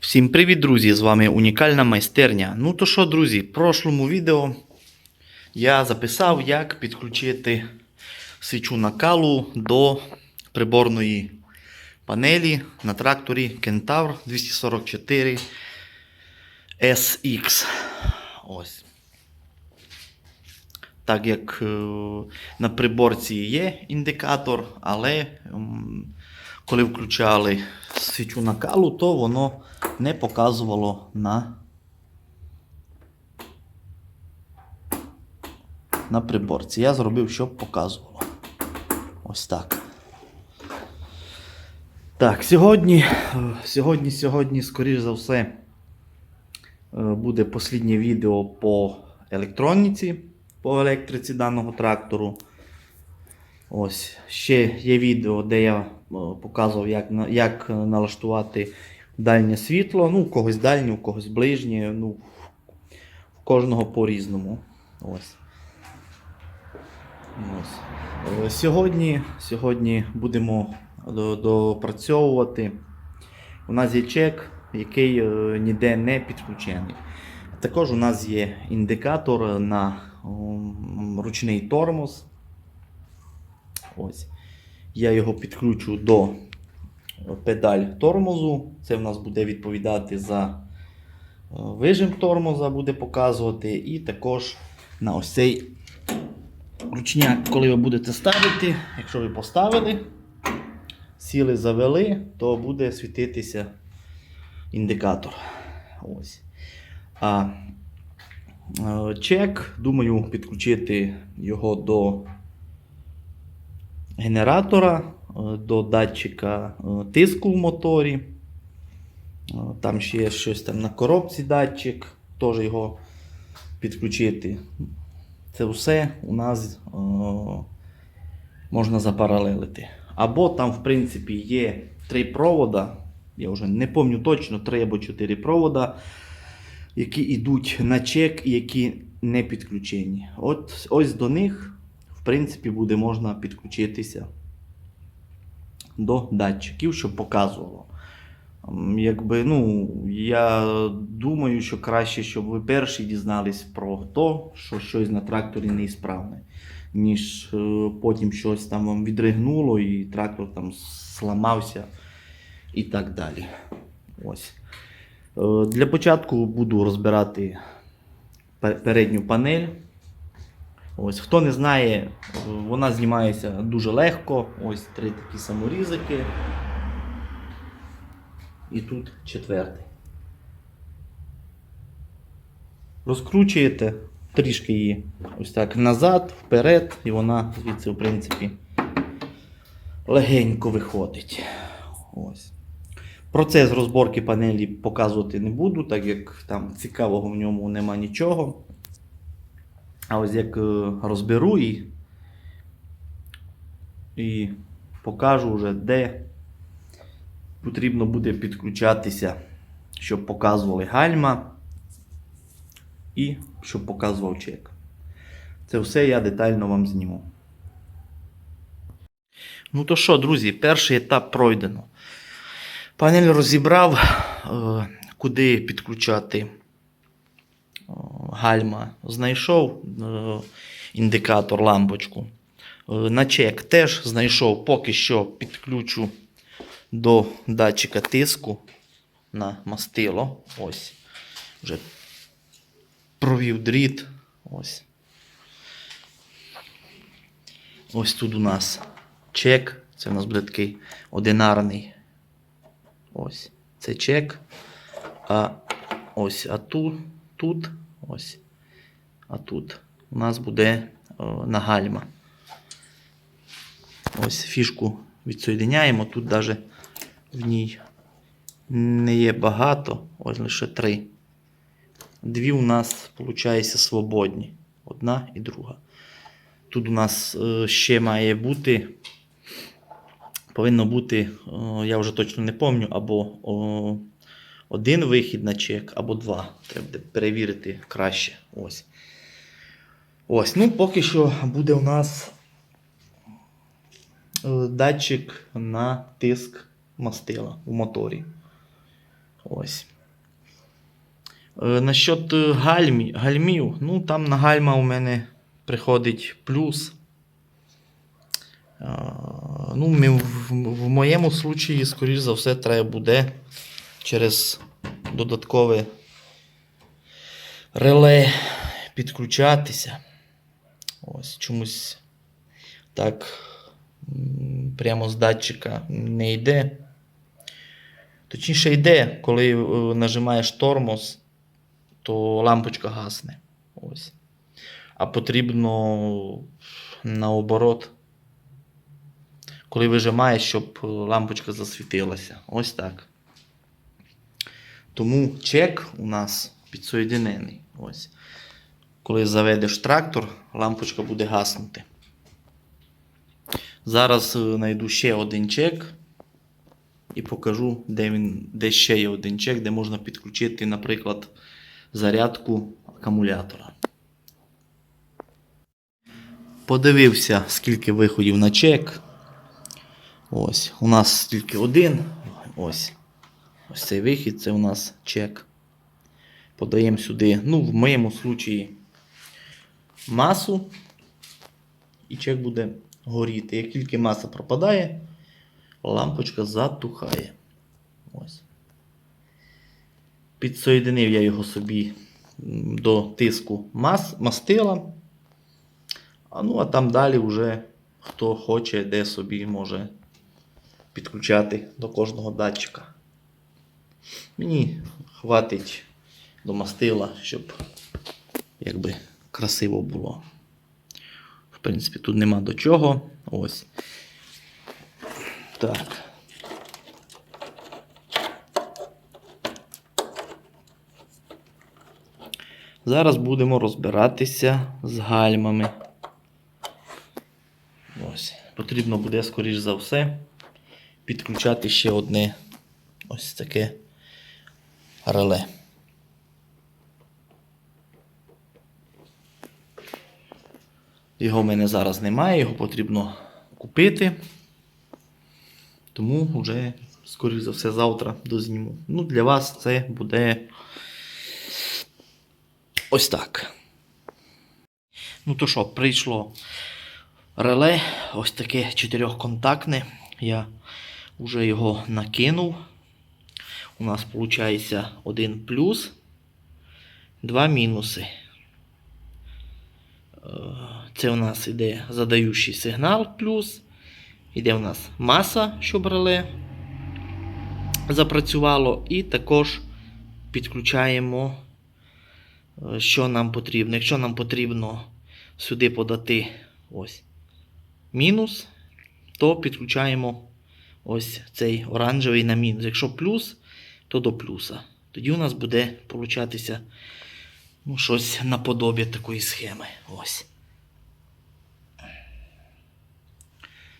Всім привіт, друзі! З вами унікальна майстерня. Ну то що, друзі, в прошлому відео я записав, як підключити свічу накалу до приборної панелі на тракторі Kentaur 244 SX. Ось. Так як е, на приборці є індикатор, але коли включали свічу накалу, то воно не показувало на, на приборці. Я зробив, щоб показувало. Ось так. Так, сьогодні, е, сьогодні, сьогодні, скоріш за все, е, буде посліднє відео по електроніці, по електриці даного трактору. Ось ще є відео, де я е, показував, як, як е, налаштувати дальнє світло. Ну, у когось дальнє, у когось ближнє. Ну, в кожного по-різному. Ось. Ось. Е, Сьогодні, сьогодні будемо допрацьовувати. У нас є чек, який е, ніде не підключений. Також у нас є індикатор на ручний тормоз. Ось. Я його підключу до педаль тормозу. Це в нас буде відповідати за е, вижим тормоза, буде показувати. І також на ось цей ручняк, коли ви будете ставити, якщо ви поставили, сіли завели, то буде світитися індикатор. Ось. А е, чек, думаю, підключити його до генератора, е, до датчика е, тиску в моторі. Е, Там ще є щось там на коробці датчик, теж його підключити. Це все у нас можна запаралелити. Або там, в принципі, є три провода. Я вже не пам'ятаю точно, три або чотири провода, які йдуть на чек і які не підключені. От ось до них, в принципі, буде можна підключитися до датчиків, щоб показувало. Якби, ну, я думаю, що краще, щоб ви перші дізнались про те, що щось на тракторі неісправне, ніж е, потім щось там вам відригнуло і трактор там сламався і так далі. Ось. Е, Для початку буду розбирати передню панель. Ось, хто не знає, вона знімається дуже легко. Ось три такі саморізики. І тут четвертий. Розкручуєте трішки її ось так назад, вперед, і вона звідси, в принципі, легенько виходить. Ось. Процес розборки панелі показувати не буду, так як там цікавого в ньому нема нічого. А ось як е, розберу і, і покажу вже, де потрібно буде підключатися, щоб показували гальма і щоб показував чек. Це все я детально вам зніму. Ну то що, друзі, перший етап пройдено. Панель розібрав, е, куди підключати е, гальма. Знайшов е, індикатор лампочку. Е, На чек теж знайшов, поки що підключу до датчика тиску на мастило. Ось. Вже провів дріт. Ось. Ось тут у нас чек. Це у нас буде такий одинарний. Ось. Це чек. А ось, а тут, тут, ось. А тут у нас буде о, на гальма. Ось фішку відсоєдиняємо. Тут навіть в ній не є багато, ось лише три. Дві у нас, виходить, свободні. Одна і друга. Тут у нас е, ще має бути. Повинно бути, о, я вже точно не пам'ятаю, або один вихід на чек, або два. Треба перевірити краще. Ось. Ось. Ну, поки що буде у нас е, датчик на тиск мастила в моторі. Ось. Е, насчет е, гальмі, гальмів, ну там на гальма у мене приходить плюс. Ну, в моєму случаї, скоріш за все, треба буде через додаткове реле підключатися. Ось чомусь так прямо з датчика не йде. Точніше йде, коли е, нажимаєш тормоз, то лампочка гасне. Ось. А потрібно наоборот, коли вижимаєш, щоб е, лампочка засвітилася. Ось так. Тому чек у нас підсоєдинений. Ось. Коли заведеш трактор, лампочка буде гаснути. Зараз е, знайду ще один чек і покажу, де, він, де ще є один чек, де можна підключити, наприклад, зарядку акумулятора. Подивився, скільки виходів на чек. Ось, у нас тільки один. Ось. Ось цей вихід, це у нас чек. Подаємо сюди, ну, в моєму случаї, масу. І чек буде горіти. Як тільки маса пропадає, лампочка затухає. Ось. Підсоєдинив я його собі до тиску мас, мастила. А ну, а там далі вже хто хоче, де собі може підключати до кожного датчика. Мені хватить до мастила, щоб якби красиво було. В принципі, тут нема до чого. Ось. Так. Зараз будемо розбиратися з гальмами. Ось. Потрібно буде, скоріш за все, підключати ще одне ось таке реле. Його в мене зараз немає, його потрібно купити. Тому вже, скоріш за все, завтра дозніму. Ну, для вас це буде ось так. Ну то що, прийшло реле, ось таке чотирьохконтактне. Я вже його накинув. У нас виходить один плюс, два мінуси. Е, Це у нас іде задаючий сигнал плюс. Іде у нас маса, щоб реле запрацювало. І також підключаємо, е, що нам потрібно. Якщо нам потрібно сюди подати ось мінус, то підключаємо ось цей оранжевий на мінус. Якщо плюс, то до плюса. Тоді у нас буде получатися ну, щось наподобі такої схеми. Ось.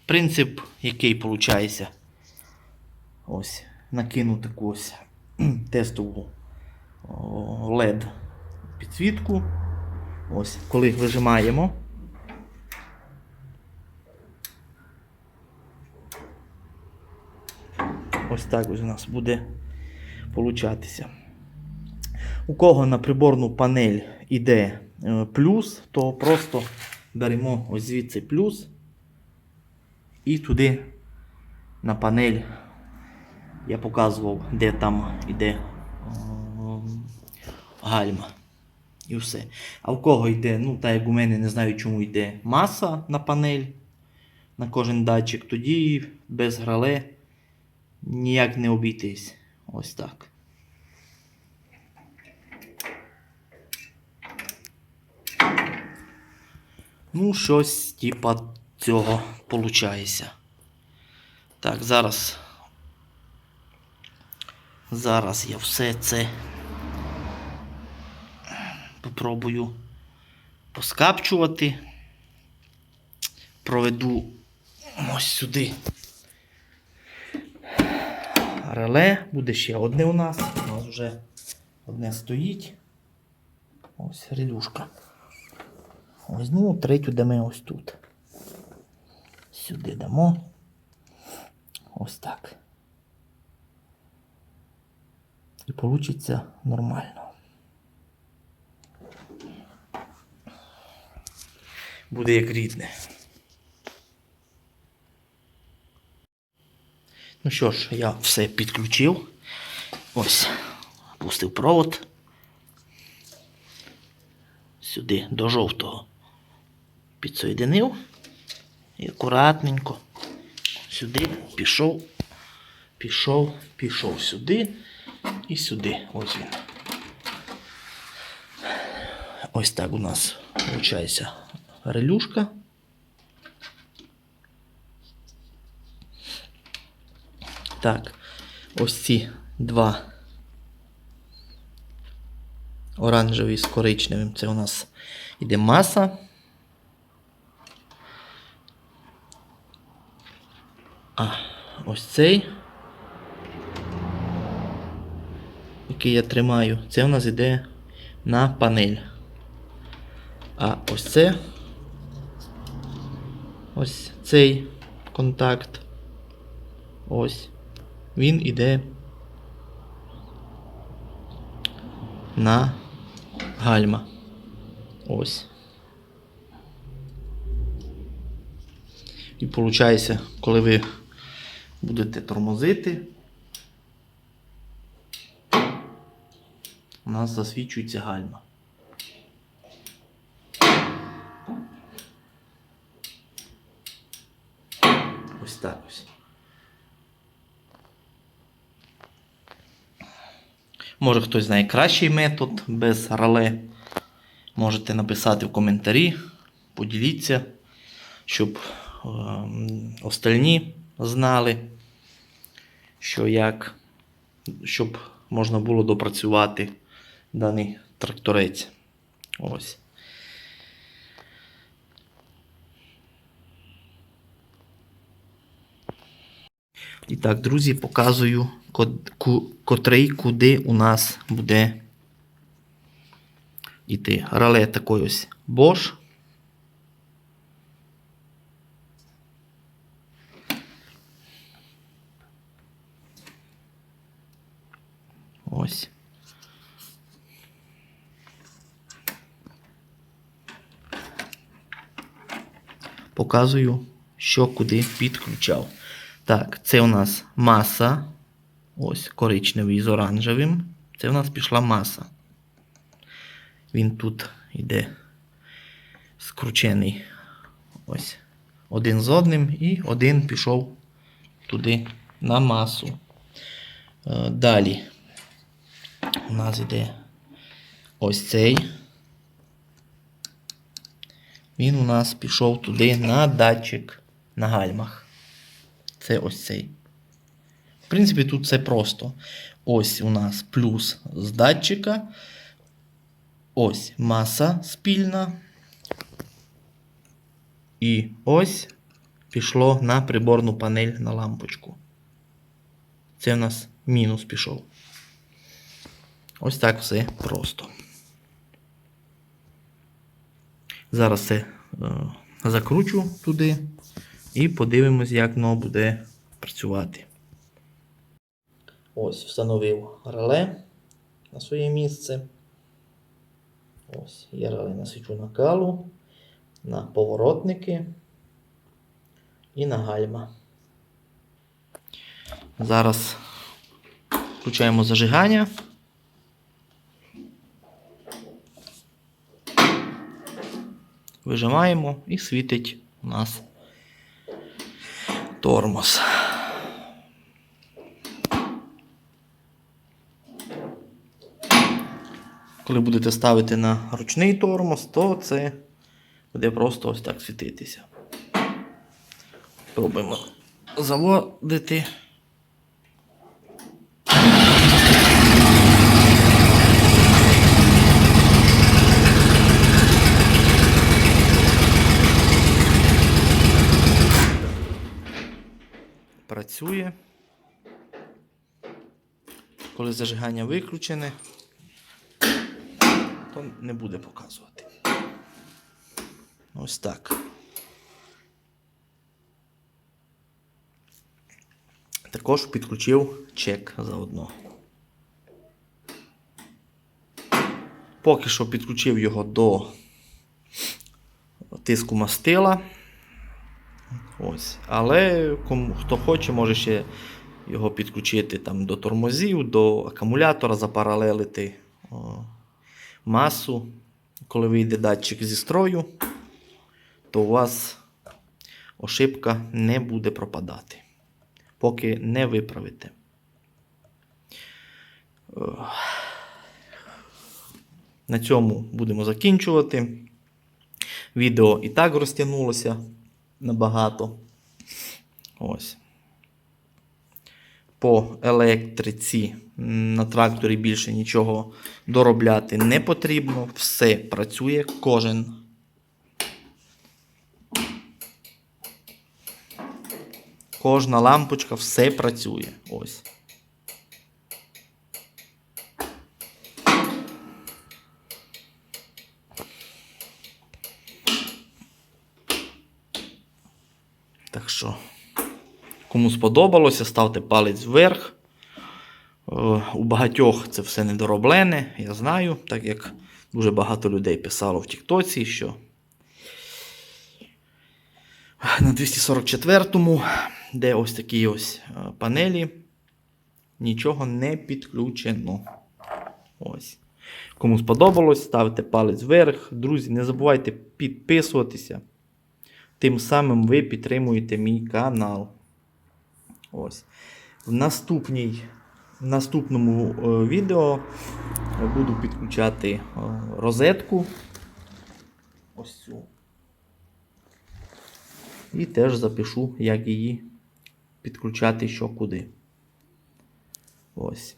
Принцип, який виходить. Ось. Накину таку ось тестову LED підсвітку. Ось, коли вижимаємо. Ось так ось у нас буде получатися. У кого на приборну панель іде е, плюс, то просто беремо ось звідси плюс і туди на панель я показував, де там іде е, гальма. І все. А в кого йде, ну так як у мене не знаю, чому йде маса на панель на кожен датчик, тоді без грале ніяк не обійтись. Ось так. Ну, щось типа цього виходить. Так, зараз. Зараз я все це попробую поскапчувати. Проведу ось сюди реле. Буде ще одне у нас. У нас вже одне стоїть. Ось релюшка. Ось, ну, третю дамо ось тут. Сюди дамо. Ось так. І вийде нормально. Буде як рідне. Ну що ж, я все підключив. Ось, пустив провод. Сюди до жовтого підсоєдинив. І акуратненько сюди пішов, пішов, пішов сюди і сюди. Ось він. Ось так у нас виходить релюшка. Так, ось ці два оранжевий з коричневим. Це у нас іде маса. А ось цей, який я тримаю, це у нас іде на панель. А ось це ось цей контакт. Ось. Він іде на гальма. Ось. І виходить, коли ви будете тормозити, у нас засвічується гальма. Ось так ось. Може хтось знає кращий метод без рале. Можете написати в коментарі, поділіться, щоб ем, остальні знали, що як, щоб можна було допрацювати даний тракторець. Ось. І так, друзі, показую, котрий куди у нас буде йти. Рале такий ось Bosch. Ось. Показую, що куди підключав. Так, це у нас маса. Ось коричневий з оранжевим. Це у нас пішла маса. Він тут йде скручений ось один з одним, і один пішов туди на масу. Е, Далі у нас йде ось цей. Він у нас пішов туди на датчик на гальмах. Це ось цей. В принципі, тут все просто. Ось у нас плюс з датчика. Ось маса спільна. І ось пішло на приборну панель на лампочку. Це у нас мінус пішов. Ось так все просто. Зараз це е, закручу туди і подивимось, як воно буде працювати. Ось встановив реле на своє місце. Ось є реле на свічу накалу, на поворотники і на гальма. Зараз включаємо зажигання. Вижимаємо і світить у нас тормоз. Коли будете ставити на ручний тормоз, то це буде просто ось так світитися. Пробуємо заводити. Працює. Коли зажигання виключене, то не буде показувати. Ось так. Також підключив чек заодно. поки що підключив його до тиску мастила. Ось. Але кому, хто хоче, може ще його підключити там, до тормозів, до акумулятора, запаралелити о, масу. Коли вийде датчик зі строю, то у вас ошибка не буде пропадати, поки не виправите. На цьому будемо закінчувати. Відео і так розтягнулося набагато. Ось. По електриці на тракторі більше нічого доробляти не потрібно. Все працює кожен. Кожна лампочка все працює. Ось. Так що, кому сподобалося, ставте палець вверх. Е, У багатьох це все недороблене, я знаю, так як дуже багато людей писало в Тіктоці, що на 244-му, де ось такі ось е, панелі, нічого не підключено. Ось. Кому сподобалось, ставте палець вверх. Друзі, не забувайте підписуватися. Тим самим ви підтримуєте мій канал. Ось. В, наступній, в наступному е, відео буду підключати е, розетку. Ось цю. І теж запишу, як її підключати що куди. Ось.